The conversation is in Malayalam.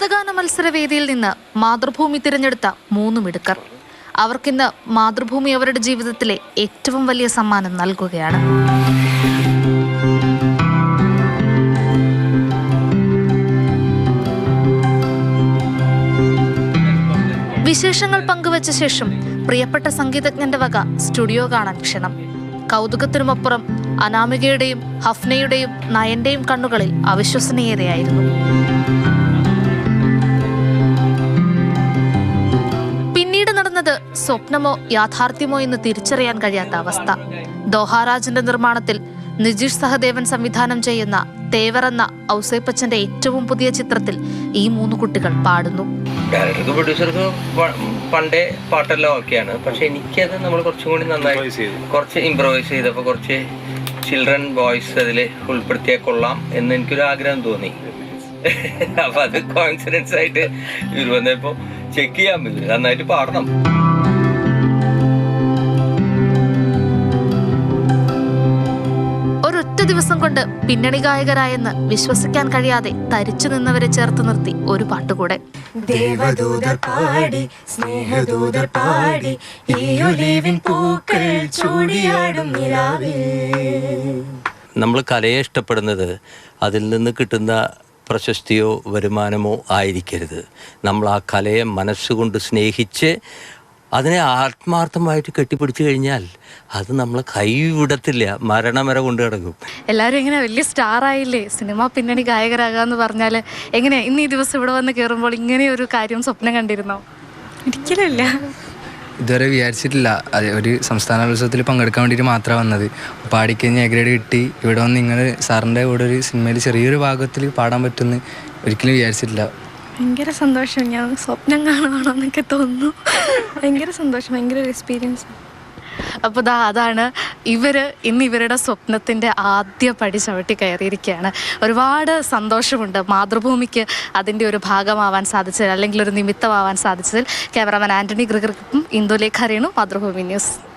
ലളിതഗാന മത്സരവേദിയിൽ നിന്ന് മാതൃഭൂമി തിരഞ്ഞെടുത്ത മൂന്ന് മിടുക്കർ. അവർക്കിന്ന് മാതൃഭൂമി അവരുടെ ജീവിതത്തിലെ ഏറ്റവും വലിയ സമ്മാനം നൽകുകയാണ്. വിശേഷങ്ങൾ പങ്കുവച്ച ശേഷം പ്രിയപ്പെട്ട സംഗീതജ്ഞന്റെ വക സ്റ്റുഡിയോ കാണാൻ ക്ഷണം. കൗതുകത്തിനുമപ്പുറം അനാമികയുടെയും ഹഫ്നയുടെയും നയന്റെയും കണ്ണുകളിൽ അവിശ്വസനീയതയായിരുന്നു. സ്വപ്നമോ യാഥാർത്ഥ്യമോ എന്ന് തിരിച്ചറിയാൻ കഴിയാത്ത അവസ്ഥ. ദോഹാരാജിന്റെ നിർമ്മാണത്തിൽ നിജീഷ് സഹദേവൻ സംവിധാനം ചെയ്യുന്ന തേവർ എന്ന ഔസേപ്പച്ചന്റെ ഏറ്റവും പുതിയ ചിത്രത്തിൽ ഈ മൂന്ന് കുട്ടികൾ പാടുന്നു. ഡയറക്ടർക്ക് പ്രൊഡ്യൂസർക്ക് പണ്ടേ പാട്ടെല്ലാം ഓക്കെയാണ്. പക്ഷെ എനിക്കത് നമ്മൾ കുറച്ചും കൂടി നന്നായി കുറച്ച് ഇമ്പ്രവൈസ് ചെയ്തപ്പോൾ കുറച്ച് ചിൽഡ്രൻ ബോയ്സ് അതിൽ ഉൾപ്പെടുത്തിയാൽ കൊള്ളാം എന്ന് എനിക്കൊരു ആഗ്രഹം തോന്നി. അപ്പൊ അത് കോൺഫിഡൻസ് ആയിട്ട് ഇവർ വന്നപ്പോ ചെക്ക് ചെയ്യാൻ പറ്റും നന്നായിട്ട് പാടണം. ഒരൊറ്റ ദിവസം കൊണ്ട് പിന്നണി ഗായകരായെന്ന് വിശ്വസിക്കാൻ കഴിയാതെ തരിച്ചു നിന്നവരെ ചേർത്ത് നിർത്തി ഒരു പാട്ടുകൂടെ. ദേവദൂതർ പാടി സ്നേഹദൂതർ പാടി പൂക്കൾ ചൂടിയാടും നിലാവിൽ. നമ്മൾ കലയെ ഇഷ്ടപ്പെടുന്നത് അതിൽ നിന്ന് കിട്ടുന്ന പ്രശസ്തിയോ വരുമാനമോ ആയിരിക്കരുത്. നമ്മൾ ആ കലയെ മനസ്സുകൊണ്ട് സ്നേഹിച്ച് അതിനെ ആത്മാർത്ഥമായിട്ട് കെട്ടിപ്പിടിച്ചു കഴിഞ്ഞാൽ അത് നമ്മളെ കൈവിടത്തില്ല മരണം വരെ കൊണ്ട് കിടക്കും. എല്ലാവരും ഇങ്ങനെ വലിയ സ്റ്റാർ ആയില്ലേ? സിനിമ പിന്നണി ഗായകരാകാന്ന് പറഞ്ഞാൽ എങ്ങനെ? ഇന്ന് ഈ ദിവസം ഇവിടെ വന്ന് കയറുമ്പോൾ ഇങ്ങനെ ഒരു കാര്യം സ്വപ്നം കണ്ടിരുന്നോ? ഒരിക്കലുമില്ല. ഇതുവരെ വിചാരിച്ചിട്ടില്ല. അത് ഒരു സംസ്ഥാനോത്സവത്തിൽ പങ്കെടുക്കാൻ വേണ്ടിയിട്ട് മാത്രമാണ് വന്നത്. പാടിക്കഴിഞ്ഞ് എ ഗ്രേഡ് കിട്ടി. ഇവിടെ വന്ന് നിങ്ങൾ സാറിന്റെ കൂടെ ഒരു സിനിമയിൽ ചെറിയൊരു ഭാഗത്തിൽ പാടാൻ പറ്റുമെന്ന് ഒരിക്കലും വിചാരിച്ചിട്ടില്ല. ഭയങ്കര സന്തോഷം. ഞാൻ സ്വപ്നം കാണുവാണോ എന്നൊക്കെ തോന്നുന്നു. ഭയങ്കര സന്തോഷം ഭയങ്കര ഒരു എക്സ്പീരിയൻസ് അപ്പോൾ ദാ അതാണ് ഇവർ ഇന്ന് ഇവരുടെ സ്വപ്നത്തിന്റെ ആദ്യ പടി ചവിട്ടി കയറിയിരിക്കുകയാണ്. ഒരുപാട് സന്തോഷമുണ്ട്. മാതൃഭൂമിക്ക് അതിന്റെ ഒരു ഭാഗമാവാൻ സാധിച്ചതിൽ അല്ലെങ്കിൽ ഒരു നിമിത്തമാവാൻ സാധിച്ചതിൽ. ക്യാമറാമാൻ ആന്റണി ഗ്രിഗർക്കും ഇന്ദുലേഖ അറിയണം മാതൃഭൂമി ന്യൂസ്.